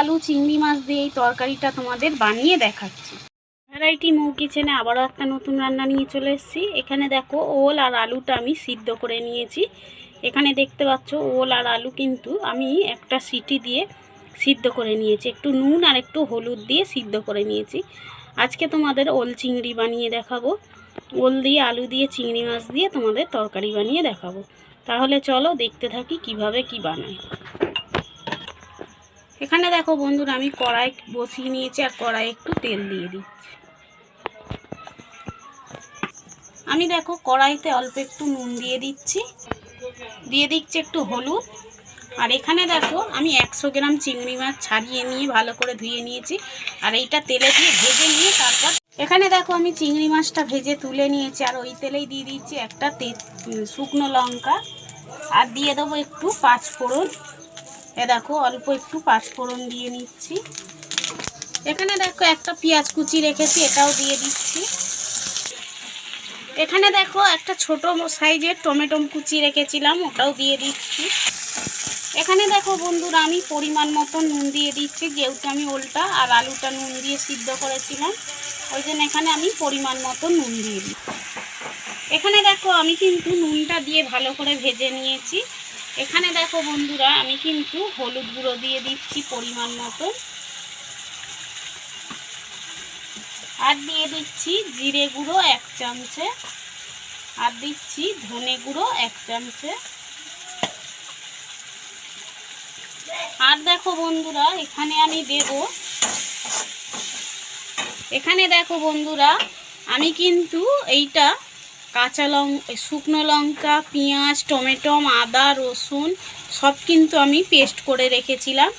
আলু, চিংড়ি মাছ দিয়ে এই তরকারিটা তোমাদের বানিয়ে দেখাচ্ছি। ভ্যারাইটি মৌ কিচেনে আবারও একটা নতুন রান্না নিয়ে চলে এসেছি। এখানে দেখো ওল আর আলুটা আমি সিদ্ধ করে নিয়েছি। এখানে দেখতে পাচ্ছ ওল আর আলু কিন্তু আমি একটা সিটি দিয়ে সিদ্ধ করে নিয়েছি। একটু নুন আর একটু হলুদ দিয়ে সিদ্ধ করে নিয়েছি। আজকে তোমাদের ওল চিংড়ি বানিয়ে দেখাবো। ওল দিয়ে আলু দিয়ে, চিংড়ি মাছ দিয়ে তোমাদের তরকারি বানিয়ে দেখাবো। তাহলে চলো দেখতে থাকি কীভাবে কি বানাই এখানে দেখো বন্ধুরা, আমি কড়াই বসিয়ে নিয়েছি আর কড়াই একটু তেল দিয়ে দিচ্ছি। আমি দেখো কড়াইতে অল্প একটু নুন দিয়ে দিচ্ছি। দিয়ে দিচ্ছি একটু হলুদ। আর এখানে দেখো আমি একশো গ্রাম চিংড়ি মাছ ছাড়িয়ে নিয়ে ভালো করে ধুয়ে নিয়েছি। আর এইটা তেলে দিয়ে ভেজে নিয়ে তারপর এখানে দেখো আমি চিংড়ি মাছটা ভেজে তুলে নিয়েছি। আর ওই তেলেই দিয়ে দিচ্ছি একটা শুকনো লঙ্কা। আর দিয়ে দেবো একটু পাঁচ ফোড়ন এ দেখো অল্প একটু পাঁচ ফোড়ন দিয়ে নিচ্ছি। এখানে দেখো একটা পেঁয়াজ কুচি রেখেছি, এটাও দিয়ে দিচ্ছি। এখানে দেখো একটা ছোট সাইজের টমেটো কুচি রেখেছিলাম, ওটাও দিয়ে দিচ্ছি। এখানে দেখো বন্ধুরা, আমি পরিমাণ মতো নুন দিয়ে দিচ্ছি, যেহেতু আমি ওলটা আর আলুটা নুন দিয়ে সিদ্ধ করেছিলাম, ওই জন্য এখানে আমি পরিমাণ মতো নুন দিয়ে দিচ্ছি। এখানে দেখো আমি কিন্তু নুনটা দিয়ে ভালো করে ভেজে নিয়েছি। এখানে দেখো বন্ধুরা, আমি কিন্তু হলুদ গুঁড়ো দিয়ে দিচ্ছি পরিমাণ মতো। আর দিয়ে দিচ্ছি জিরে গুঁড়ো এক চামচে। আর দিচ্ছি ধনে গুঁড়ো এক চামচে। আর দেখো বন্ধুরা, এখানে আমি দেব। এখানে দেখো বন্ধুরা, আমি কিন্তু এইটা কাঁচা লঙ্কা শুকনো লঙ্কা, পেঁয়াজ, টমেটো, আদা, রসুন, সব কিন্তু আমি পেস্ট করে রেখেছিলাম।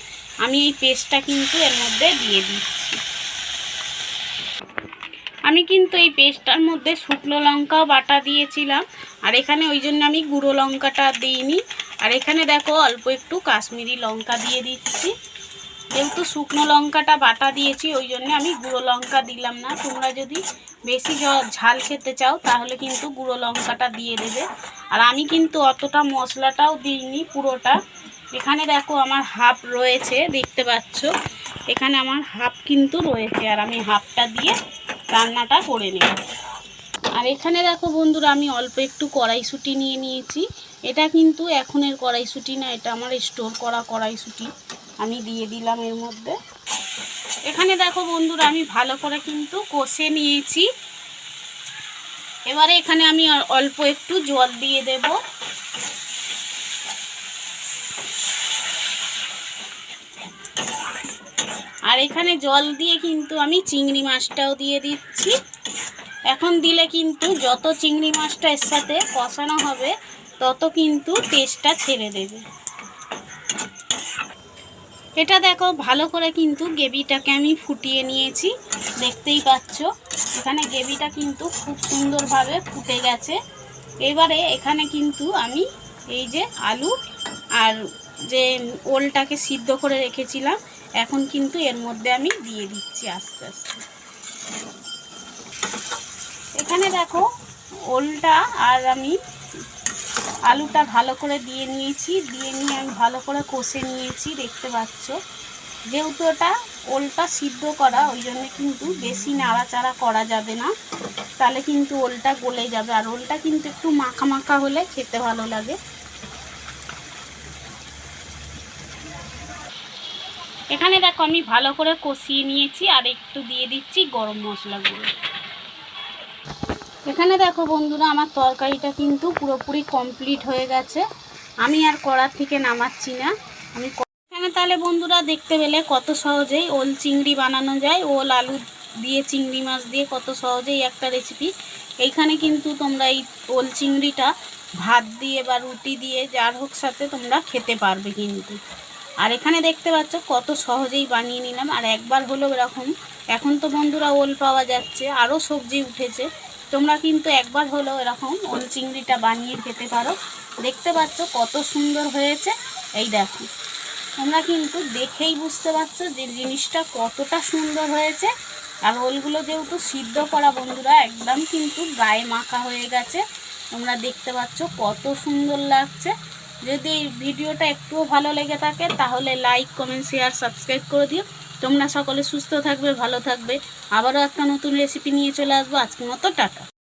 আমি এই পেস্টটা কিন্তু এর মধ্যে দিয়ে দিচ্ছি। আমি কিন্তু এই পেস্টটার মধ্যে শুকনো লঙ্কাও বাটা দিয়েছিলাম। আর এখানে ওই জন্য আমি গুঁড়ো লঙ্কাটা দিইনি। আর এখানে দেখো অল্প একটু কাশ্মীরি লঙ্কা দিয়ে দিচ্ছি। যেহেতু শুকনো লঙ্কাটা বাটা দিয়েছি, ওই জন্য আমি গুঁড়ো লঙ্কা দিলাম না। তোমরা যদি বেশি ঝাল খেতে চাও, তাহলে কিন্তু গুঁড়ো লঙ্কাটা দিয়ে দেবে। আর আমি কিন্তু অতটা মশলাটাও দিইনি পুরোটা। এখানে দেখো আমার হাফ রয়েছে, দেখতে পাচ্ছ? এখানে আমার হাফ কিন্তু রয়েছে, আর আমি হাফটা দিয়ে রান্নাটা করে নেব। আর এখানে দেখো বন্ধুরা, আমি অল্প একটু কড়াইশুঁটি নিয়ে নিয়েছি। এটা কিন্তু এখনের কড়াইশুঁটি না, এটা আমার স্টোর করা কড়াইশুঁটি। আমি দিয়ে দিলাম এর মধ্যে। এখানে দেখো বন্ধুরা, আমি ভালো করে কিন্তু কষে নিয়েছি। এবারে এখানে আমি অল্প একটু জল দিয়ে দেব। আর এখানে জল দিয়ে কিন্তু আমি চিংড়ি মাছটাও দিয়ে দিচ্ছি। এখন দিলে কিন্তু যত চিংড়ি মাছটা এর সাথে কষানো হবে, তত কিন্তু টেস্টটা ছেড়ে দেবে। এটা দেখো, ভালো করে কিন্তু গ্রেভিটাকে আমি ফুটিয়ে নিয়েছি। দেখতেই পাচ্ছ, এখানে গ্রেভিটা কিন্তু খুব সুন্দরভাবে ফুটে গেছে। এবারে এখানে কিন্তু আমি এই যে আলু আর যে ওলটাকে সিদ্ধ করে রেখেছিলাম, এখন কিন্তু এর মধ্যে আমি দিয়ে দিচ্ছি আস্তে আস্তে। এখানে দেখো, ওলটা আর আমি আলুটা ভালো করে দিয়ে নিয়েছি। দিয়ে নিয়ে আমি ভালো করে কষে নিয়েছি, দেখতে পাচ্ছ। যেহেতু ওটা ওলটা সিদ্ধ করা, ওই জন্য কিন্তু বেশি নাড়াচাড়া করা যাবে না। তাহলে কিন্তু ওলটা গলে যাবে। আর ওলটা কিন্তু একটু মাখা মাখা হলে খেতে ভালো লাগে। এখানে দেখো আমি ভালো করে কষিয়ে নিয়েছি, আর একটু দিয়ে দিচ্ছি গরম মশলাগুলো। এখানে দেখো বন্ধুরা, আমার তরকারিটা কিন্তু পুরোপুরি কমপ্লিট হয়ে গেছে। আমি আর কড়ার থেকে নামাচ্ছি না। আমি এখানে তাহলে বন্ধুরা দেখতে পেলে কত সহজেই ওল চিংড়ি বানানো যায়, ওল আলু দিয়ে চিংড়ি মাছ দিয়ে কত সহজেই একটা রেসিপি এইখানে কিন্তু তোমরা এই ওল চিংড়িটা ভাত দিয়ে বা রুটি দিয়ে যার হোক সাথে তোমরা খেতে পারবে কিন্তু। আর এখানে দেখতে পাচ্ছ কত সহজেই বানিয়ে নিলাম। আর একবার হলো এরকম। এখন তো বন্ধুরা ওল পাওয়া যাচ্ছে, আরও সবজি উঠেছে। তোমরা কিন্তু একবার হলেও এরকম ওল চিংড়িটা বানিয়ে খেতে পারো। দেখতে পাচ্ছ কত সুন্দর হয়েছে। এই দেখো, তোমরা কিন্তু দেখেই বুঝতে পারছ যে জিনিসটা কতটা সুন্দর হয়েছে। আর ওলগুলো যেহেতু সিদ্ধ করা, বন্ধুরা, একদম কিন্তু গায়ে মাখা হয়ে গেছে। তোমরা দেখতে পাচ্ছ কত সুন্দর লাগছে। যদি এই ভিডিওটা একটুও ভালো লেগে থাকে, তাহলে লাইক কমেন্ট শেয়ার সাবস্ক্রাইব করে দিও। তোমরা সকলে সুস্থ থাকবে, ভালো থাকবে। আবারও একটা নতুন রেসিপি নিয়ে চলে আসব। আজকের মতো টাটা।